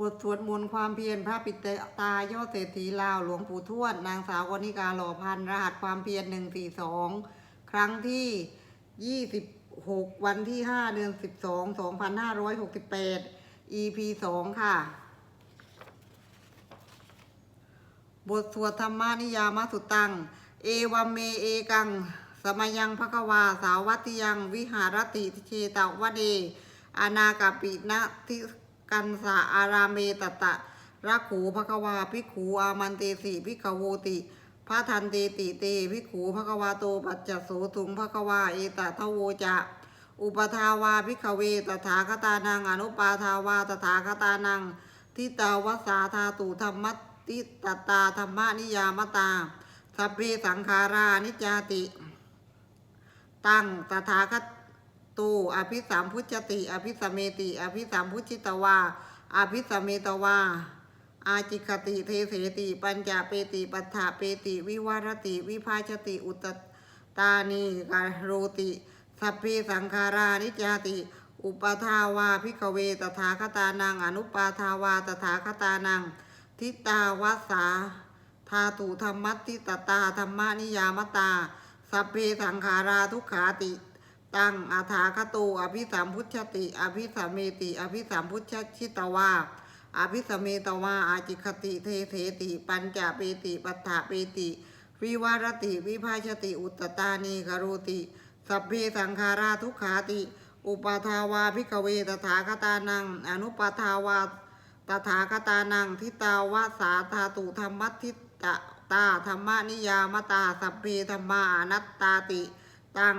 บทสวดมนต์ความเพียรพระปิตตายอดเศรษฐีลาวหลวงปู่ทวด นางสาววนิกาหล่อพันรหัสความเพียรหนึ่งสี่สองครั้งที่ยี่สิบหกวันที่ห้าเดือนสิบสองสองพันห้าร้อยหกสิบแปด EP สองค่ะ บทสวดธรรมานิยามสุตัง เอวัมเมเอกัง สมยังภควาสาวัติยัง วิหารติเชตวเดอานากาปินะทิ กันสาอารามเมตตะรักขูภควาภิกขูอามันเตสีภิกขโวติพระทันเตติเตภิกขูภควาโตปัจจโสตุงภควาเอตทโวจะอุปทาวาภิกขเวตถาคตานังอนุปาทาวาตถาคตานังทิตาวสาธาตุธรรมติตตาธรรมนิยามตาสัพเพสังขารานิจาติ ตั้งตถาคต ตูอภิสามพุจติ อภิสเมติ อภิสามพุจิตวา อภิสเมตวา อาจิคติเทเสติ ปัญจเปติปัฏฐาเปติ วิวารติ วิภาชติ อุตตานีกาโรติสัพเพสังขารานิจาติ อุปทาวาพิกเวตถาคตานัง อนุปาทาวาตถาคตานัง ทิตาวัสสาธาตุธรรมัติตตาธรรมานิยามตา สัพเพสังขาราทุกขาติ ตั้งอาถาคโตอภิสามพุชชติ อภิสามเมติ อภิสามพุชชชิตวาอภิสมเมตวาอาจิคติเทเทติ ปัญจเปติปัฏฐาเปติ วิวารติ วิภาชติ อุตตานีกโรติ สัพเพสังขาราทุกขาติ อุปทาวาพิกเวตถาคตานัง อนุปทาวาตถาคตานังทิตาวาสาธาตุธรรมัทิตตาธรรมนิยามตาสัพเพธรรมาอนัตตาติ ตั้ง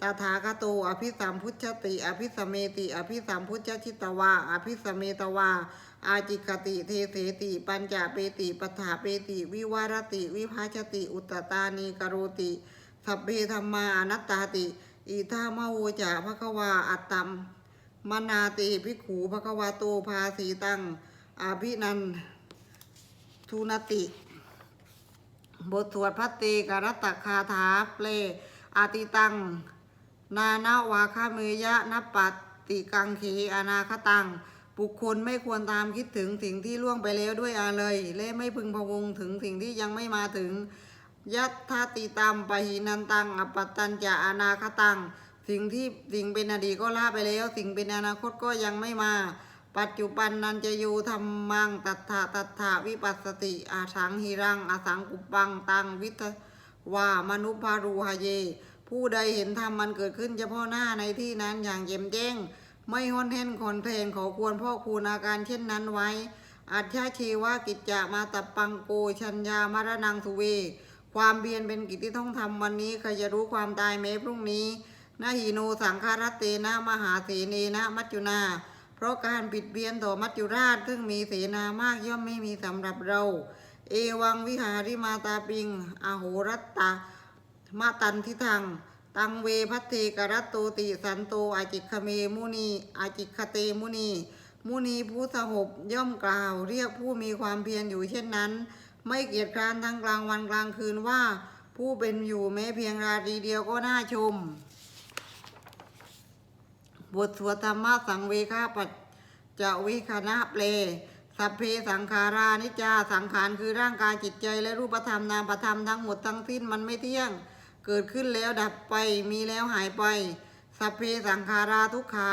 ตถาคโตอภิสัมพุชติ อภิสเมติ อภิสัมพุชชิตวา อภิสเมตวา อาจิกติเทเสติ ปัญจเปติปัฏฐาเปติ วิวารติ วิภาชติ อุตตานีกโรติ สัพเพธรรมาอนัตตาติอีทามะโวจาภควาอัตตัมมนาติภิกขูภควาโตภาสีตังอาภินันทุนติ บทสวดพัตติกรัตตคาถาเปลอาติตัง นานาวาคาเมยะนปัตติกังเขอนาคตัง บุคคลไม่ควรตามคิดถึงสิ่งที่ล่วงไปแล้วด้วยอาเลย และไม่พึงพะวงถึงสิ่งที่ยังไม่มาถึง ยัตถาติตามปะหินันตังอปปตตัญจะอนาคตัง สิ่งที่สิ่งเป็นอดีตก็ละไปแล้ว สิ่งเป็นอนาคตก็ยังไม่มา ปัจจุบันนันจะอยู่ธรรมังตัทธะตัทธะวิปัสสติ อาสังหิรังอาสังกุปปังตังวิทวามนุภารูหเย ผู้ใดเห็นธรรมมันเกิดขึ้นเฉพาะหน้าในที่นั้นอย่างเย็มแจ้ง ไม่ห้อนเห่นคอนเพลงขอควรพ่อคูณอาการเช่นนั้นไว้ อัจฉาชีวากิจจะมาตับปังโกชัญญามรณังสุเว ความเบียนเป็นกิจที่ต้องทำวันนี้ใครจะรู้ความตายแม้พรุ่งนี้นาหิโนสังคารเตนะมหาเสเนนะมัจจุนา เพราะการปิดเบียนต่อมัจจุราช ซึ่งมีเสนามากย่อมไม่มีสำหรับเรา เอวังวิหาริมาตาปิง อโหรัตตา มาตันทิทัง ตังเวพัตเทกรัตโตติสันโตอาจิคเมมุนีอาจิคเตมุนี มุนีผู้สหบย่อมกล่าว เรียกผู้มีความเพียรอยู่เช่นนั้น ไม่เกียจคร้านทั้งกลางวันกลางคืนว่า ผู้เป็นอยู่แม้เพียงราตรีเดียวก็น่าชม บทสวดธรรมะสังเวคาปัจจวิคณะเปลสัพเพสังขารานิจจาสังขารคือร่างกายจิตใจและรูปธรรมนามธรรมทั้งหมดทั้งสิ้นมันไม่เที่ยง เกิดขึ้นแล้วดับไปมีแล้วหายไป สัพเพสังขาราทุกขา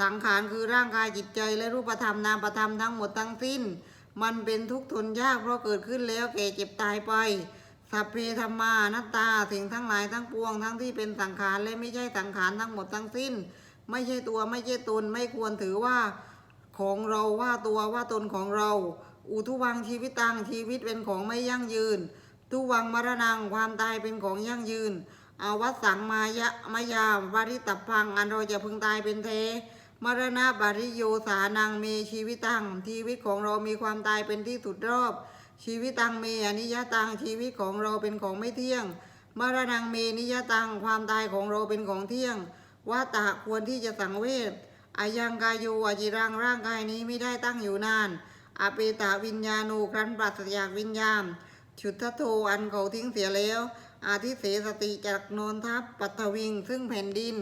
สังขารคือร่างกายจิตใจและรูปธรรมนามธรรมทั้งหมดทั้งสิ้น มันเป็นทุกข์ทนยากเพราะเกิดขึ้นแล้วแก่เจ็บตายไป สัพเพธรรมานัตตาสิ่งทั้งหลายทั้งปวงทั้งที่เป็นสังขารและไม่ใช่สังขารทั้งหมดทั้งสิ้น ไม่ใช่ตัวไม่ใช่ตนไม่ควรถือว่าของเราว่าตัวว่าตนของเรา อุทุวังชีวิตตังชีวิตเป็นของไม่ยั่งยืน ทุวังมรณังความตายเป็นของยั่งยืนอาวัสังมายะมายาวาริตับพังอันเราจะพึงตายเป็นเท มรณะบาริโยสานังมีชีวิตตัง ชีวิตของเรามีความตายเป็นที่สุดรอบ ชีวิตตังเมอนิยตังชีวิตของเราเป็นของไม่เที่ยง มรณังเมนิยตังความตายของเราเป็นของเที่ยงว่าตะควรที่จะสังเวชอายังกายโยอจิรังร่างกายนี้ไม่ได้ตั้งอยู่นานอเปตาวิญญาณูครันปราศจากวิญญาณ ชุดทโทอันเขาทิ้งเสียแล้ว อาทิเสสติจากนนทัพปัทวิงซึ่งแผ่นดิน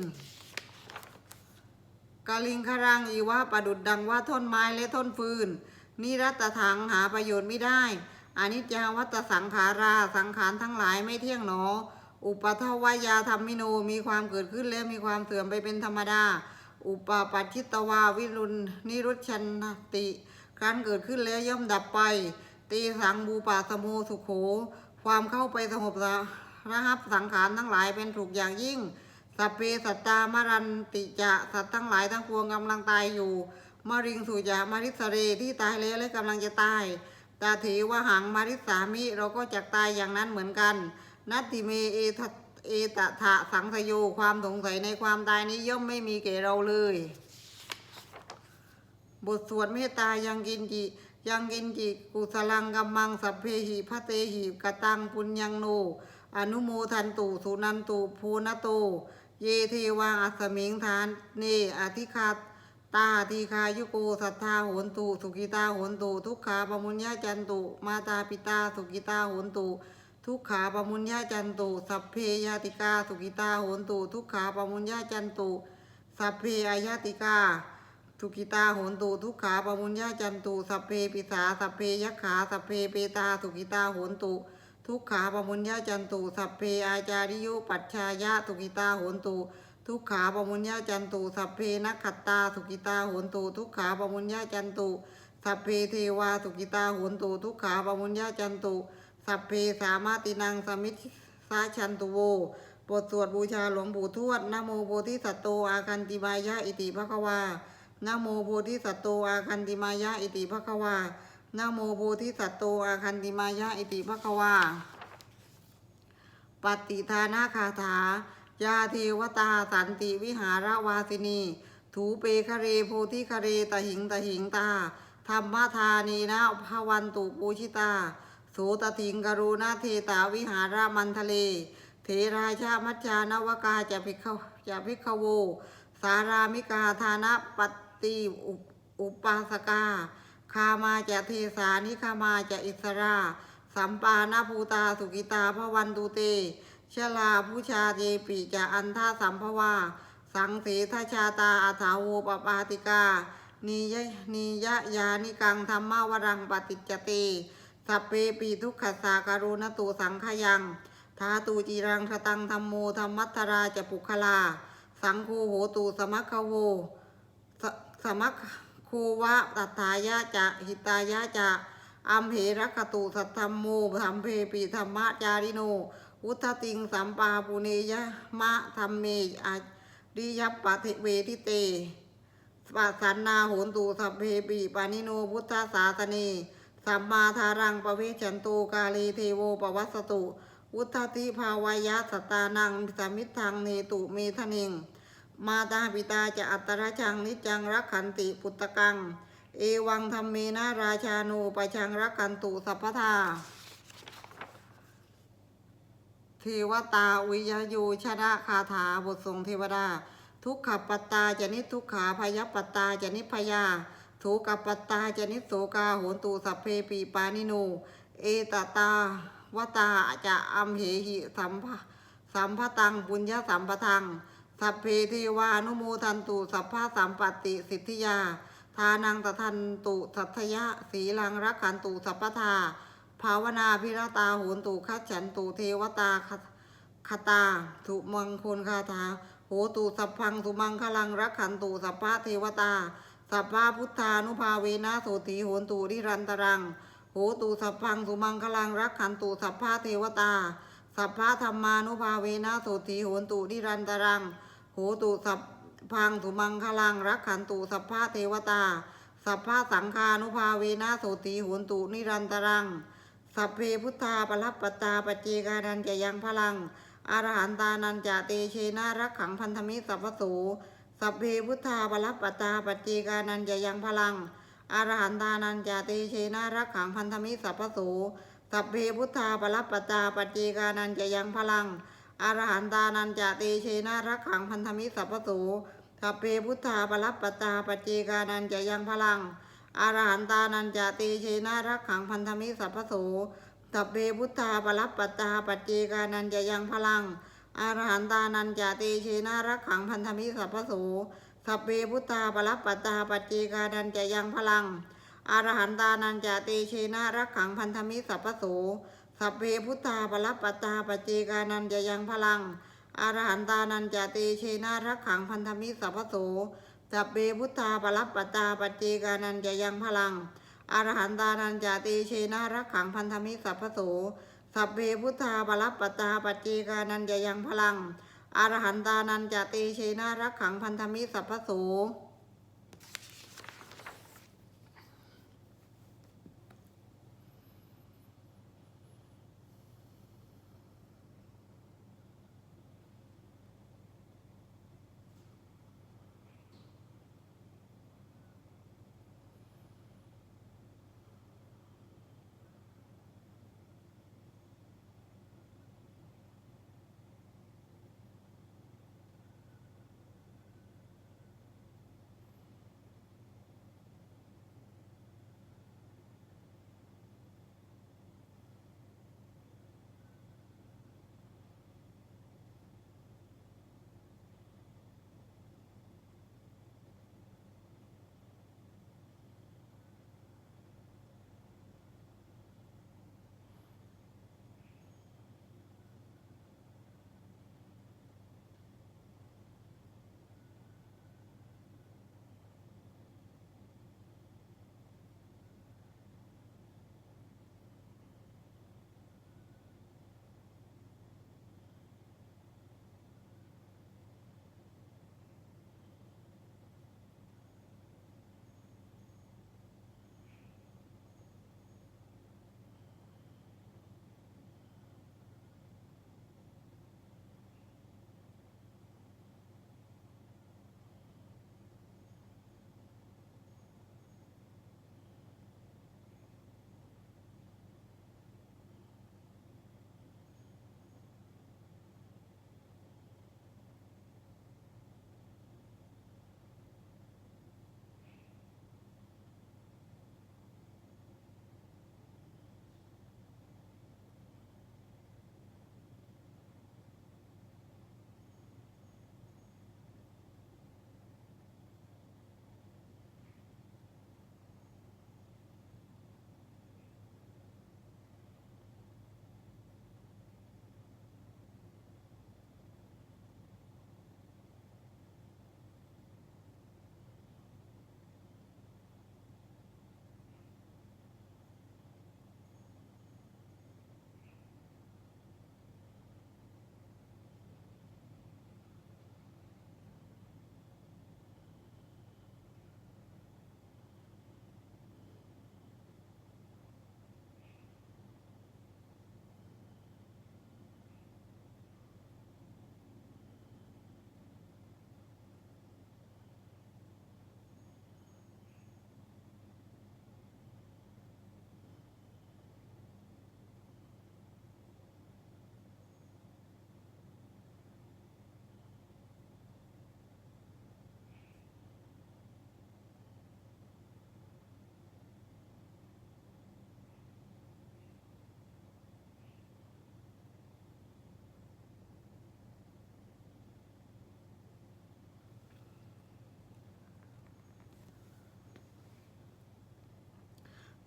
กาลิงครังอีวะประดุดดังว่าท่อนไม้และท่อนฟืน นิรัตถังหาประโยชน์ไม่ได้อนิจจาวัตสังขาราสังขารทั้งหลายไม่เที่ยงหนอ อุปทวายาธรรมิโนมีความเกิดขึ้นแล้วมีความเสื่อมไปเป็นธรรมดา อุปปัชชิตวาวิรุณนิรุชชันติการเกิดขึ้นแล้วย่อมดับไป ตีสังบูปาสโมสุโข ความเข้าไปสงบระหับสังขารทั้งหลายเป็นถูกอย่างยิ่งสัพเพสัตตามรันติจะสัตว์ทั้งหลายทั้งปวงกำลังตายอยู่มริงสุจามาริสเรที่ตายแล้วและกำลังจะตายตาถีวหังมาริสามิเราก็จะตายอย่างนั้นเหมือนกัน นัตติเมเอทะเอตถะสังสโยความสงสัยในความตายนี้ย่อมไม่มีแก่เราเลย บทสวดเมตตายังกินจิ ยังกินจิกุสลังกัมมังสัพเพหิพระเตหิกตังปุญญังโนอนุโมทันตุสุนันตุภูนโต เยเทวาอัสมิงทานเนอธิคาตาทีคายุโกสัทธาโหนตุสุกิตาโหนตุทุกขาปมุญญาจันตุมาตาปิตาสุกิตาโหนตุทุกขาปมุญญาจันตุสัพเพยาติกาสุกิตาโหนตุทุกขาปมุญญาจันตุสัพเพอายาติกา ทุกิตาโหนตูทุกขาปมุญญาจันตุสัพเพปิสาสัพเพยขาสัพเพเปตาทุกิตาโหนตุทุกขาปมุญญาจันตุสัพเพอาจาริยุปัจชายะทุกิตาโหนตุทุกขาปมุญญาจันตุสัพเพนักขัตตาทุกิตาโหนตุทุกขาปมุญญาจันตุสัพเพเทวาทุกิตาโหนตุทุกขาปมุญญาจันตุสัพเพสามาตินังสมิทสาชันตุโวบทสวดบูชาหลวงปู่ทวดนโมโพธิสัตโตอาคันติมายะอิติภควา นะโมโพธิสัตโตอาคันติมายะอิติภควานะโมโพธิสัตโตอาคันติมายะอิติภควาปฏิทานาคาถายาเทวตาสันติวิหารวาสินี ถูเปคะเรโพธิคะเรตหิงตหิงตาธรรมธานีนะภวันตุปูชิตาโสตถิงกรุณาเทตาวิหารามันทะเล เทราชามัจจานวกาจะพิกขจะพิกขโว สารามิกาธานะปฏิ อุปอุปาสกา คามาจะเทสานิคามาจะอิสรา สัมปานาภูตาสุกิตาพระวันตุเต ชลาผู้ชาเยปิจะอันท่าสัมภวา สังเสทชาตาอาถาโวปปาติกานียะนียะยานิกังธรรมาวรังปฏิจจเตสัพเพปีทุกขสาการุณตูสังขยังทาตูจีรังคตังธรรมโมธรรมัตราจะปุคลา สังโฆโหตูสมัคโว สมัคโควะตัทธายะจะหิตายะจะอัมเหรักตุสัทธรรมโมธรรมเพปีธรรมะจาริโนอุทติงสัมปาปุเนยะมะธรรมเมอาริยปปฏิเวทิเตปัสสันนาโหนตูสัพเพปีปานิโนพุทธศาสเนสัมมาทารังปเวชันตูกาลีเทโวปวัสสตุอุทธติภาวายะสตานังสมิทังเนตุเมทนิง มาตาปิตาจะอัตตรชังนิจังรักขันติปุตตะกัง เอวังธรรมเมนาราชาโนปชังรักขันตุสัพพทาเทวตาวิยยูชนะคาถาบททรงเทวดา ทุกขปัตตาจะนิทุกขาพยปตาจะนิพยาโสกปัตตาจะนิโสกาโหนตูสัพเพปีปานิโนเอตตาวตาจะอัมเหหิสัมภสัมภตังปุญญสัมปทัง สัพเพเทวานุโมทันตุสัพพะสัมปติสิทธิยา ทานังตทันตุสัทธยะสีลังรักขันตุสัพพทาภาวนาพิรตาโหนตุคัจฉันตุเทวตาคตาสุมังคนคาถาโหตุสัพพังสุมังคลังรักขันตุสัพพะเทวตาสัพพะพุทธานุภาเวนะโสติโหนตุริรันตรังโหตุสัพพังสุมังคลังรักขันตุสัพพะเทวตาสัพพะธรรมานุภาเวนะโสติโหนตุริรันตรัง โหตุสัพพังสุมังคลังรักขันตุสัพพะเทวตา สัพพะสังฆานุภาเวนะโสติโหนตุนิรันตรัง สัพเพพุทธาปรับปตาปจเจกานันจะยังพลังอรหันตานันจะเตเชนารักขังพันธมิสัพพสูสัพเพพุทธาปรับปตาปจเจกานันจะยังพลังอรหันตานันจะเตเชนารักขังพันธมิสัพพสูสัพเพพุทธาปรับปตาปจเจกานันจะยังพลัง อรหันตานันจะเตเชนารักขังพันธมิสัพพสูสัพเพพุทธาปรับปตาปจเจกานันจะยังพลังอรหันตานันจะเตเชนารักขังพันธมิสัพพโสสัพเพพุทธาปรับปตาปจเจกานันจะยังพลังอรหันตานันจะเตเชนารักขังพันธมิสัพพโสสัพเพพุทธาปรัปปัตาปจเจกานันจะยังพลังอรหันตานันจะเตเชนะรักขังพันธมิสัพพโส สัพเพพุทธาปรัปปัตาปัจเจกานันจะยังพลังอรหันตานันจะเตเชนะรักขังพันธมิสัพโสสัพเพพุทธาปรัปปัตาปัจเจกานันจะยังพลังอรหันตานันจะเตเชนะรักขังพันธมิสัพโสสัพเพพุทธาปรัปปัตาปัจเจกานันจะยังพลังอรหันตานันจะเตเชนะรักขังพันธมิสัพพโส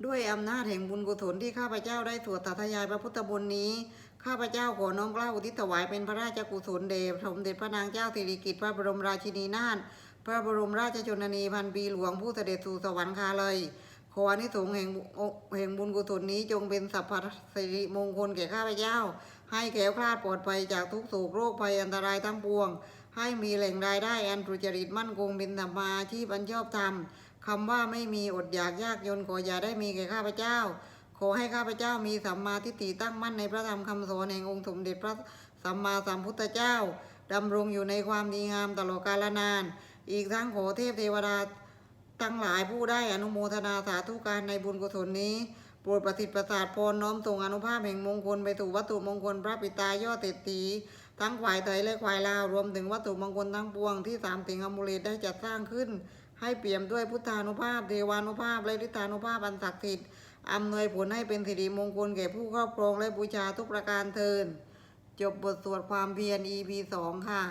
ด้วยอำนาจแห่งบุญกุศลที่ข้าพเจ้าได้สวดตัทยายพระพุทธบุญนี้ ข้าพเจ้าขอน้อมเกล้าอุทิศถวายเป็นพระราชกุศลเดชสมเด็จพระนางเจ้าสิริกิติ์พระบรมราชินีนาถพระบรมราชชนนีพันปีหลวงผู้เสด็จสู่สวรรคาเลยขออานิสงส์แห่งบุแห่งบุญกุศลนี้จงเป็นสัพพสิริมงคลแก่ข้าพเจ้า ให้แขล้วคลาดปลอดภัยจากทุกโศกโรคภัยอันตรายทั้งปวง ให้มีแหล่งรายได้อันสุจริตมั่นคงเป็นธรรมาอาชีพอันชอบธรรม คำว่าไม่มีอดอยากยากจนขออย่าได้มีแก่ข้าพเจ้า ขอให้ข้าพเจ้ามีสัมมาทิฏฐิตั้งมั่นในพระธรรมคำสอนแห่งองค์สมเด็จพระสัมมาสัมพุทธเจ้าดำรงอยู่ในความดีงามตลอดกาลนาน อีกทั้งขอเทพเทวดาทั้งหลายผู้ได้อนุโมทนาสาธุการในบุญกุศลนี้โปรดประสิทธิ์ประสาทพรน้อมส่งอนุภาพแห่งมงคลไปสู่วัตถุมงคลพระปิตายอดเศรษฐีทั้งฝ่ายไทยและฝ่ายลาวรวมถึงวัตถุมงคลทั้งปวงที่สามสิงห์อมูเลตได้จัดสร้างขึ้น ให้เปี่ยมด้วยพุทธานุภาพเทวานุภาพและฤทธานุภาพอันศักดิ์สิทธิ์อำนวยผลให้เป็นสิริมงคลแก่ผู้ครอบครองและบูชาทุกประการเทิน จบบทสวดความเพียร EP 2ค่ะ